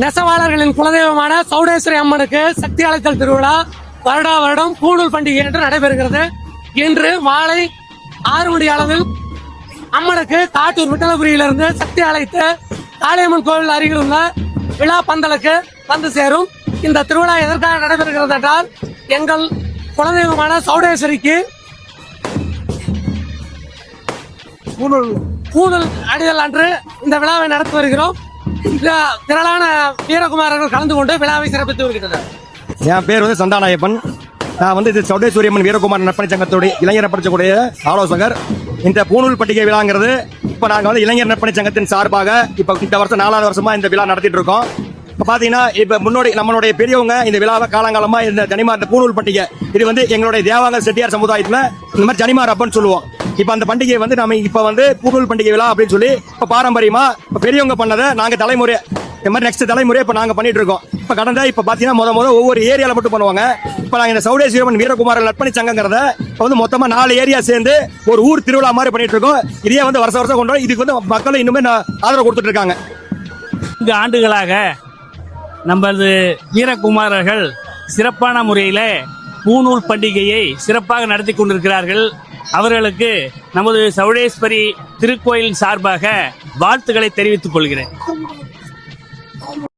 நெசவாளர்களின் குலதெய்வமான சௌடேஸ்வரி அம்மனுக்கு சக்தி அழைத்தல் திருவிழா வருடா வருடம் பூணூல் பண்டிகை என்று நடைபெறுகிறது. இன்று மாலை ஆறு மணி அளவில் அம்மனுக்கு காட்டூர் விட்டலபுரியிலிருந்து சக்தி அழைத்து காளியம்மன் கோவில் அருகில் உள்ள விழா பந்தலுக்கு வந்து சேரும். இந்த திருவிழா எதற்காக நடைபெறுகிறது என்றால் எங்கள் குலதெய்வமான சௌடேஸ்வரிக்கு பூணல் அடிதல் அன்று இந்த விழாவை நடத்தி வருகிறோம். திரளான வீரகுமாரர்கள் கலந்து கொண்டு விழாவை சிறப்பித்து வருகின்றனர். என் பேர் வந்து சந்தானாயப்பன் நான் வந்து இது சௌடேஸ்வரியம்மன் வீரகுமார் நற்பணி சங்கத்துடைய இளைஞர் நற்பணிச்சக்கூடிய ஆலோசகர். இந்த பூணூல் பட்டிகை விழாங்கிறது இப்போ நாங்கள் வந்து இளைஞர் நற்பணி சங்கத்தின் சார்பாக இப்போ இந்த வருஷம் நாலாவது வருஷமா இந்த விழா நடத்திட்டு இருக்கோம். இப்போ பார்த்தீங்கன்னா இப்போ முன்னோடி நம்மளுடைய பெரியவங்க இந்த விழாவை காலங்காலமாக இந்த ஜனிமார் இந்த பூணூல் பட்டிகை இது வந்து எங்களுடைய தேவாங்க செட்டியார் சமுதாயத்தில் இந்த மாதிரி ஜனிமார் அப்பன்னு சொல்லுவோம். இப்போ அந்த பண்டிகையை வந்து நம்ம இப்போ வந்து பூணூல் பண்டிகை விழா அப்படின்னு சொல்லி இப்போ பாரம்பரியமா இப்போ பெரியவங்க பண்ணதை நாங்கள் தலைமுறை இந்த மாதிரி நெக்ஸ்ட் தலைமுறை இப்போ நாங்கள் பண்ணிட்டு இருக்கோம். இப்போ கடந்த இப்போ பார்த்தீங்கன்னா முத முத ஒவ்வொரு ஏரியாவில் மட்டும் பண்ணுவாங்க. இப்போ நாங்கள் இந்த சௌடேஸ்வரமன் வீரகுமாரன் நற்பணி சங்கங்கிறத இப்போ வந்து மொத்தமாக நாலு ஏரியா சேர்ந்து ஒரு ஊர் திருவிழா மாதிரி பண்ணிட்டு இருக்கோம். இதே வந்து வருஷம் வருஷம் கொண்டு வரோம். இதுக்கு வந்து மக்களும் இன்னுமே ஆதரவு கொடுத்துட்டு இருக்காங்க. இந்த ஆண்டுகளாக நமது வீரகுமாரர்கள் சிறப்பான முறையில் பூநூல் பண்டிகையை சிறப்பாக நடத்தி கொண்டிருக்கிறார்கள். அவர்களுக்கு நமது சவுடேஸ்வரி திருக்கோயில் சார்பாக வாழ்த்துக்களை தெரிவித்துக் கொள்கிறேன்.